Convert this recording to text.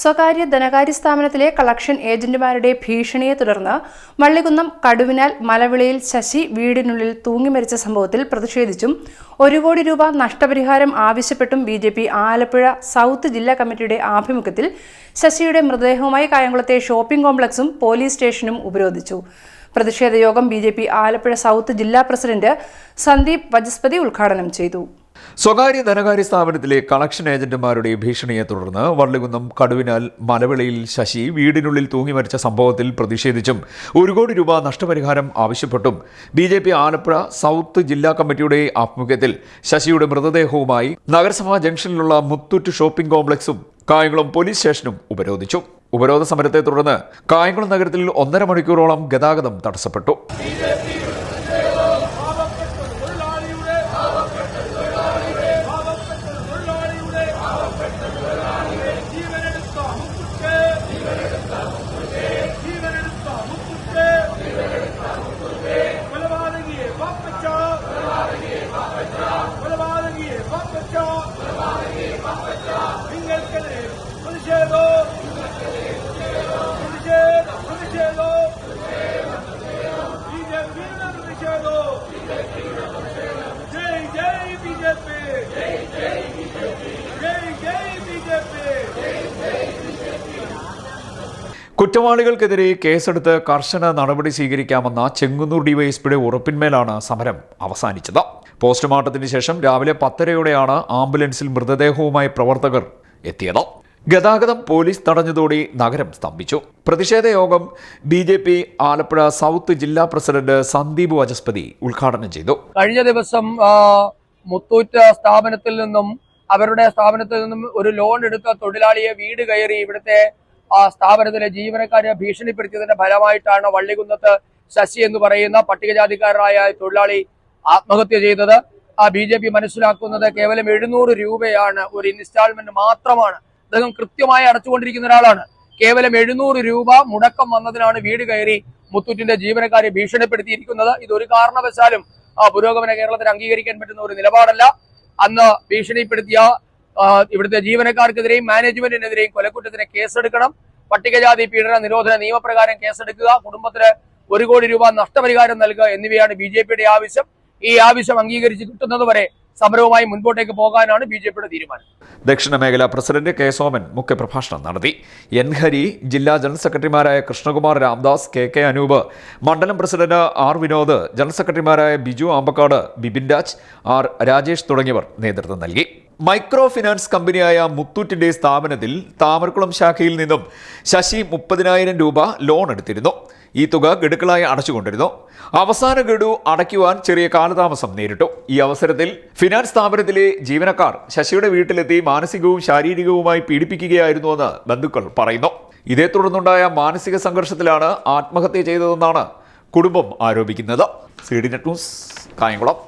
സ്വകാര്യ ധനകാര്യ സ്ഥാപനത്തിലെ കളക്ഷൻ ഏജന്റുമാരുടെ ഭീഷണിയെ തുടർന്ന് വള്ളികുന്നം കടുവിനാൽ മലവിളയിൽ ശശി വീടിനുള്ളിൽ തൂങ്ങിമരിച്ച സംഭവത്തിൽ പ്രതിഷേധിച്ചും ഒരു കോടി രൂപ നഷ്ടപരിഹാരം ആവശ്യപ്പെട്ടും B J P Alappuzha south ജില്ലാ കമ്മിറ്റിയുടെ ആഭിമുഖ്യത്തിൽ ശശിയുടെ മൃതദേഹവുമായി കായംകുളത്തെ ഷോപ്പിംഗ് കോംപ്ലക്സും പോലീസ് സ്റ്റേഷനും ഉപരോധിച്ചു. പ്രതിഷേധ യോഗം ബി ആലപ്പുഴ സൗത്ത് ജില്ലാ പ്രസിഡന്റ് സന്ദീപ് വജസ്പതി ഉദ്ഘാടനം ചെയ്തു. സ്വകാര്യ ധനകാര്യ സ്ഥാപനത്തിലെ കളക്ഷൻ ഏജന്റുമാരുടെ ഭീഷണിയെ തുടർന്ന് വള്ളികുന്നം കടുവിനാൽ മലവിളയിൽ ശശി വീടിനുള്ളിൽ തൂങ്ങി മരിച്ച സംഭവത്തിൽ പ്രതിഷേധിച്ചും ഒരു കോടി രൂപ നഷ്ടപരിഹാരം ആവശ്യപ്പെട്ടും. B J P Alappuzha south ജില്ലാ കമ്മിറ്റിയുടെ ആഭിമുഖ്യത്തിൽ ശശിയുടെ മൃതദേഹവുമായി നഗരസഭാ ജംഗ്ഷനിലുള്ള മുത്തൂറ്റ് ഷോപ്പിംഗ് കോംപ്ലക്സും കായംകുളം പോലീസ് സ്റ്റേഷനും ഉപരോധിച്ചു. ഉപരോധ സമരത്തെ തുടർന്ന് കായംകുളം നഗരത്തിൽ ഒന്നര മണിക്കൂറോളം ഗതാഗതം തടസ്സപ്പെട്ടു. Let's go! കുറ്റവാളികൾക്കെതിരെ കേസെടുത്ത് കർശന നടപടി സ്വീകരിക്കാമെന്ന ചെങ്ങന്നൂർ ഡിവൈഎസ്പിയുടെ ഉറപ്പിന്മേലാണ് സമരം അവസാനിച്ചത്. പോസ്റ്റ്മോർട്ടത്തിന് ശേഷം രാവിലെ പത്തരയോടെയാണ് ആംബുലൻസിൽ മൃതദേഹവുമായി പ്രവർത്തകർ എത്തിയത്. ഗതാഗതം പോലീസ് തടഞ്ഞതോടെ നഗരം സ്തംഭിച്ചു. പ്രതിഷേധ യോഗം B J P Alappuzha south ജില്ലാ പ്രസിഡന്റ് സന്ദീപ് വചസ്പതി ഉദ്ഘാടനം ചെയ്തു. കഴിഞ്ഞ ദിവസം മുത്തൂറ്റ സ്ഥാപനത്തിൽ നിന്നും അവരുടെ സ്ഥാപനത്തിൽ നിന്നും ഒരു ലോൺ എടുത്ത തൊഴിലാളിയെ വീട് കയറി ഇവിടുത്തെ ആ സ്ഥാപനത്തിലെ ജീവനക്കാരെ ഭീഷണിപ്പെടുത്തിയതിന്റെ ഫലമായിട്ടാണ് വള്ളികുന്നത്ത് ശശി എന്ന് പറയുന്ന പട്ടികജാതിക്കാരനായ തൊഴിലാളി ആത്മഹത്യ ചെയ്തത്. ആ ബി ജെ പി മനസ്സിലാക്കുന്നത് കേവലം എഴുന്നൂറ് രൂപയാണ്. ഒരു ഇൻസ്റ്റാൾമെന്റ് മാത്രമാണ്. അദ്ദേഹം കൃത്യമായി അടച്ചുകൊണ്ടിരിക്കുന്ന ഒരാളാണ്. കേവലം എഴുന്നൂറ് രൂപ മുടക്കം വന്നതിനാണ് വീട് കയറി മുത്തൂറ്റിന്റെ ജീവനക്കാരെ ഭീഷണിപ്പെടുത്തിയിരിക്കുന്നത്. ഇതൊരു കാരണവശാലും ആ പുരോഗമന കേരളത്തിന് അംഗീകരിക്കാൻ പറ്റുന്ന ഒരു നിലപാടല്ല. അന്ന് ഭീഷണിപ്പെടുത്തിയ ഇവിടുത്തെ ജീവനക്കാർക്കെതിരെയും മാനേജ്മെന്റിനെതിരെയും കൊലക്കുറ്റത്തിന് കേസെടുക്കണം. പട്ടികജാതി പീഡന നിരോധന നിയമപ്രകാരം കേസെടുക്കുക. കുടുംബത്തിന് ഒരു കോടി രൂപ നഷ്ടപരിഹാരം നൽകുക എന്നിവയാണ് ബി ആവശ്യം. ഈ ആവശ്യം അംഗീകരിച്ച് കിട്ടുന്നതുവരെ സമരവുമായി മുൻപോട്ടേക്ക് പോകാനാണ് ബി തീരുമാനം. ദക്ഷിണ മേഖലാ പ്രസിഡന്റ് കെ സോമൻ മുഖ്യപ്രഭാഷണം നടത്തി. എൻ ഹരി ജില്ലാ ജനറൽ സെക്രട്ടറിമാരായ കൃഷ്ണകുമാർ രാംദാസ് കെ കെ അനൂപ് മണ്ഡലം പ്രസിഡന്റ് ആർ വിനോദ് ജനറൽ സെക്രട്ടറിമാരായ ബിജു ആമ്പക്കാട് ബിബിൻ രാജ് ആർ രാജേഷ് തുടങ്ങിയവർ നേതൃത്വം നൽകി. മൈക്രോ ഫിനാൻസ് കമ്പനിയായ മുത്തൂറ്റിന്റെ സ്ഥാപനത്തിൽ താമരക്കുളം ശാഖയിൽ നിന്നും ശശി മുപ്പതിനായിരം രൂപ ലോൺ എടുത്തിരുന്നു. ഈ തുക ഗഡുക്കളായി അടച്ചുകൊണ്ടിരുന്നു. അവസാന ഗഡു അടയ്ക്കുവാൻ ചെറിയ കാലതാമസം നേരിട്ടു. ഈ അവസരത്തിൽ ഫിനാൻസ് സ്ഥാപനത്തിലെ ജീവനക്കാർ ശശിയുടെ വീട്ടിലെത്തി മാനസികവും ശാരീരികവുമായി പീഡിപ്പിക്കുകയായിരുന്നുവെന്ന് ബന്ധുക്കൾ പറയുന്നു. ഇതേ തുടർന്നുണ്ടായ മാനസിക സംഘർഷത്തിലാണ് ആത്മഹത്യ ചെയ്തതെന്നാണ് കുടുംബം ആരോപിക്കുന്നത്. C D net news Kayamkulam.